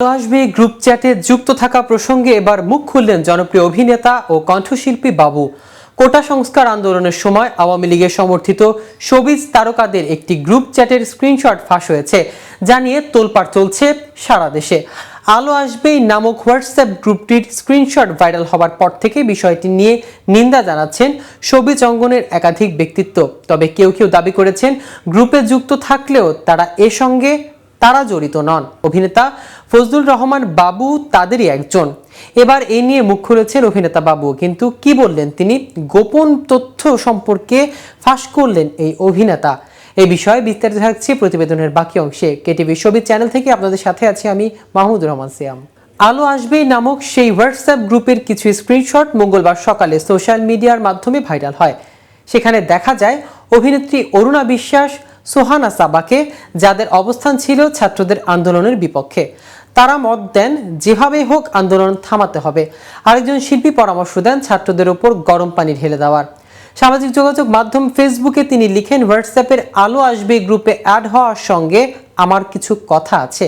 আসবে গ্রুপ চ্যাটে যুক্ত থাকা প্রসঙ্গে এবার মুখ খুললেন জনপ্রিয় অভিনেতা ও কণ্ঠশিল্পী বাবু। কোটা সংস্কার আন্দোলনের সময় আওয়ামী লীগের সমর্থিত সবিজ তারকাদের একটি গ্রুপ চ্যাটের স্ক্রিনশট ফাঁস হয়েছে, যা নিয়ে তোলপাড় চলছে সারা দেশে। আলো আসবেই নামক হোয়াটসঅ্যাপ গ্রুপটির স্ক্রিনশট ভাইরাল হবার পর থেকে বিষয়টি নিয়ে নিন্দা জানাচ্ছেন সবিজ অঙ্গনের একাধিক ব্যক্তিত্ব। তবে কেউ কেউ দাবি করেছেন, গ্রুপে যুক্ত থাকলেও তারা এ সঙ্গে তারা জড়িত নন। অভিনেতা ফজলুর রহমান বাবু তাদেরই একজন। এবার এ নিয়ে মুখ খুলেছেন অভিনেতা বাবু। কিন্তু কি বললেন তিনি? গোপন তথ্য সম্পর্কে ফাঁস করলেন এই অভিনেতা। এই বিষয়ে বিস্তারিত থাকছে প্রতিবেদনের বাকি অংশে। কেটিভি ছবি চ্যানেল থেকে আপনাদের সাথে আছি আমি মাহমুদ রহমান সিয়াম। আলো আসবেই নামক সেই হোয়াটসঅ্যাপ গ্রুপের কিছু স্ক্রিনশট মঙ্গলবার সকালে সোশ্যাল মিডিয়ার মাধ্যমে ভাইরাল হয়। সেখানে দেখা যায়, অভিনেত্রী অরুণা বিশ্বাস সোহানা সাবাকে, যাদের অবস্থান ছিল ছাত্রদের আন্দোলনের বিপক্ষে। তারা মত দেন যেভাবে হোক আন্দোলন থামাতে হবে। আরেকজন শিল্পী পরামর্শ দেন ছাত্রদের ওপর গরম পানি ঢেলে দেওয়ার। সামাজিক যোগাযোগ মাধ্যম ফেসবুকে তিনি লিখেন, হোয়াটসঅ্যাপের আলো আসবে গ্রুপে অ্যাড হওয়ার সঙ্গে আমার কিছু কথা আছে।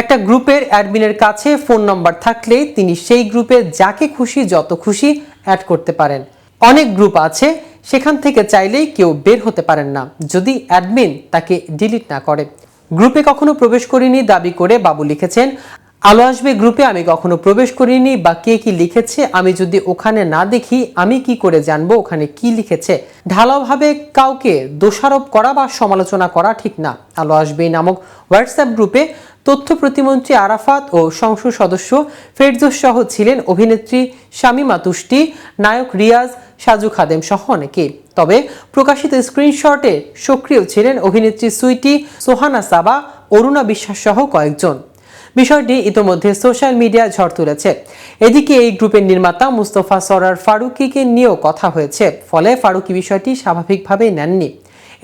একটা গ্রুপের অ্যাডমিনের কাছে ফোন নম্বর থাকলে তিনি সেই গ্রুপে যাকে খুশি, যত খুশি অ্যাড করতে পারেন। অনেক গ্রুপ আছে সেখান থেকে চাইলেই কেউ বের হতে পারেন না, যদি অ্যাডমিন তাকে ডিলিট না করে। গ্রুপে কখনো প্রবেশ করিনি দাবি করে বাবু লিখেছেন, আলো আসবে গ্রুপে, আমি কখনো প্রবেশ করিনি, বা কে কি লিখেছে, আমি যদি ওখানে না দেখি, আমি কি করে জানব ওখানে কি লিখেছে? ঢালাওভাবে কাউকে দোষারোপ করা বা সমালোচনা করা ঠিক না। আলো আসবে নামক হোয়াটসঅ্যাপ গ্রুপে তথ্য প্রতিমন্ত্রী আরাফাত ও সংসদ সদস্য ফেরদৌস সহ ছিলেন অভিনেত্রী শামীমা তুষ্টি, নায়ক রিয়াজ সাজু খাদেম সহ অনেকে। তবে প্রকাশিত স্ক্রিনশটে সক্রিয় ছিলেন অভিনেত্রী সুইটি, সোহানা সাবা, অরুণা বিশ্বাস সহ কয়েকজন। বিষয়টি ইতোমধ্যে সোশ্যাল মিডিয়ায় ঝড় তুলেছে। এদিকে এই গ্রুপের নির্মাতা মুস্তফা সরার ফারুকিকে নিয়েও কথা হয়েছে, ফলে ফারুকি বিষয়টি স্বাভাবিকভাবেই নেননি।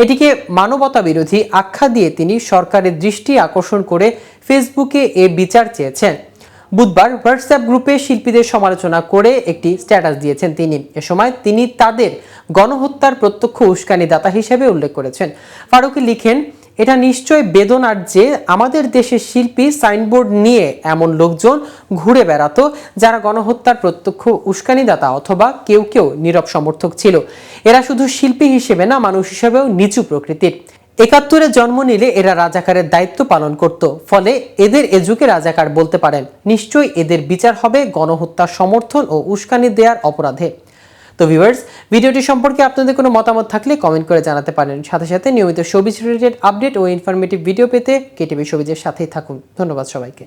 এটিকে মানবতা বিরোধী আখ্যা দিয়ে তিনি সরকারের দৃষ্টি আকর্ষণ করে ফেসবুকে এ বিচার চেয়েছেন। বুধবার হোয়াটসঅ্যাপ গ্রুপে শিল্পীদের সমালোচনা করে একটি স্ট্যাটাস দিয়েছেন তিনি। এ সময় তিনি তাদের গণহত্যার প্রত্যক্ষ উস্কানিদাতা হিসেবে উল্লেখ করেছেন। ফারুকি লিখেন, এটা নিশ্চয় বেদনার যে আমাদের দেশের শিল্পী সাইনবোর্ড নিয়ে এমন লোকজন ঘুরে বেড়াতো যারা গণহত্যার প্রত্যক্ষ উস্কানিদাতা অথবা কেউ কেউ নীরব সমর্থক ছিল। এরা শুধু শিল্পী হিসেবে না, মানুষ হিসেবেও নিচু প্রকৃতির। একাত্তরে জন্ম নিলে এরা রাজাকারের দায়িত্ব পালন করত, ফলে এদের এ যুগে রাজাকার বলতে পারেন, নিশ্চয়ই এদের বিচার হবে গণহত্যার সমর্থন ও উস্কানি দেওয়ার অপরাধে। তো ভিউয়ার্স ভিডিওটি সম্পর্কে আপনাদের কোনো মতামত থাকলে কমেন্ট করে জানাতে পারেন। সাথে সাথে নিয়মিত সবিজ রিলেটেড আপডেট ও ইনফরমেটিভ ভিডিও পেতে কেটিভি সবিজের সাথেই থাকুন। ধন্যবাদ সবাইকে।